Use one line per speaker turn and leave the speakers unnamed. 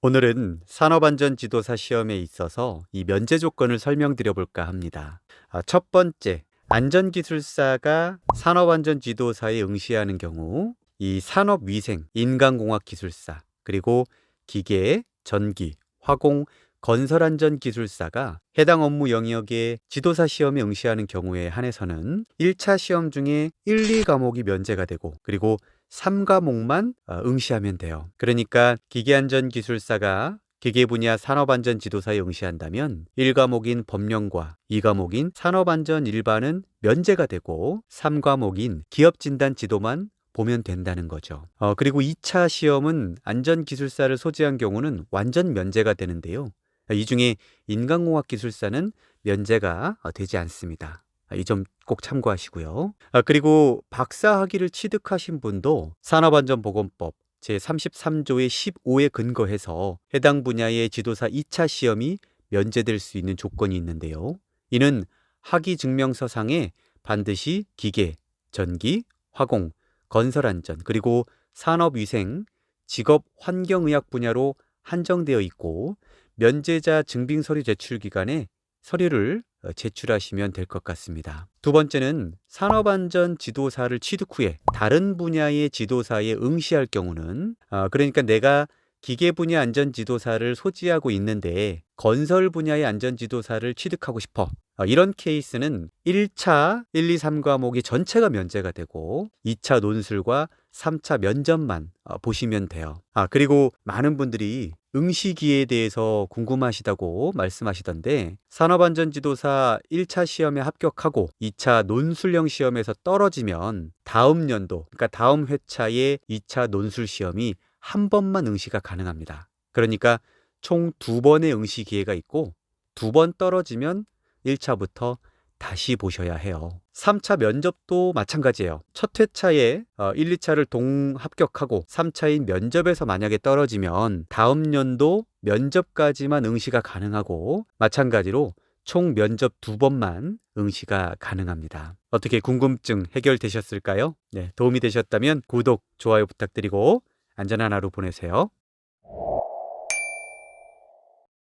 오늘은 산업안전지도사 시험에 있어서 이 면제 조건을 설명드려 볼까 합니다. 아, 첫 번째, 안전기술사가 산업안전지도사에 응시하는 경우 이 산업위생, 인간공학 기술사, 그리고 기계, 전기, 화공, 건설안전기술사가 해당 업무 영역에 지도사 시험에 응시하는 경우에 한해서는 1차 시험 중에 1, 2과목이 면제가 되고 그리고 3과목만 어, 응시하면 돼요. 그러니까 기계안전기술사가 기계 분야 산업안전 지도사에 응시한다면 1과목인 법령과 2과목인 산업안전 일반은 면제가 되고 3과목인 기업진단 지도만 보면 된다는 거죠. 어, 그리고 2차 시험은 안전기술사를 소지한 경우는 완전 면제가 되는데요. 이 중에 인간공학 기술사는 면제가 어, 되지 않습니다. 이 점 꼭 참고하시고요. 아, 그리고 박사 학위를 취득하신 분도 산업안전보건법 제33조의 15에 근거해서 해당 분야의 지도사 2차 시험이 면제될 수 있는 조건이 있는데요. 이는 학위 증명서상에 반드시 기계, 전기, 화공, 건설안전, 그리고 산업위생, 직업 환경의학 분야로 한정되어 있고 면제자 증빙 서류 제출 기간에 서류를 어, 제출하시면 될 것 같습니다. 두 번째는 산업안전 지도사를 취득 후에 다른 분야의 지도사에 응시할 경우는 어, 그러니까 내가 기계 분야 안전 지도사를 소지하고 있는데 건설 분야의 안전 지도사를 취득하고 싶어. 어, 이런 케이스는 1차 1, 2, 3과목이 전체가 면제가 되고 2차 논술과 3차 면접만 어, 보시면 돼요. 아, 그리고 많은 분들이 응시기에 대해서 궁금하시다고 말씀하시던데 산업안전지도사 1차 시험에 합격하고 2차 논술형 시험에서 떨어지면 다음 연도, 그러니까 다음 회차의 2차 논술 시험이 한 번만 응시가 가능합니다. 그러니까 총 두 번의 응시 기회가 있고 두 번 떨어지면 1차부터 다시 보셔야 해요. 3차 면접도 마찬가지예요. 첫 회차에 1, 어, 2차를 동합격하고 3차인 면접에서 만약에 떨어지면 다음 연도 면접까지만 응시가 가능하고 마찬가지로 총 면접 두 번만 응시가 가능합니다. 어떻게 궁금증 해결되셨을까요? 네, 도움이 되셨다면 구독, 좋아요 부탁드리고 안전한 하루 보내세요.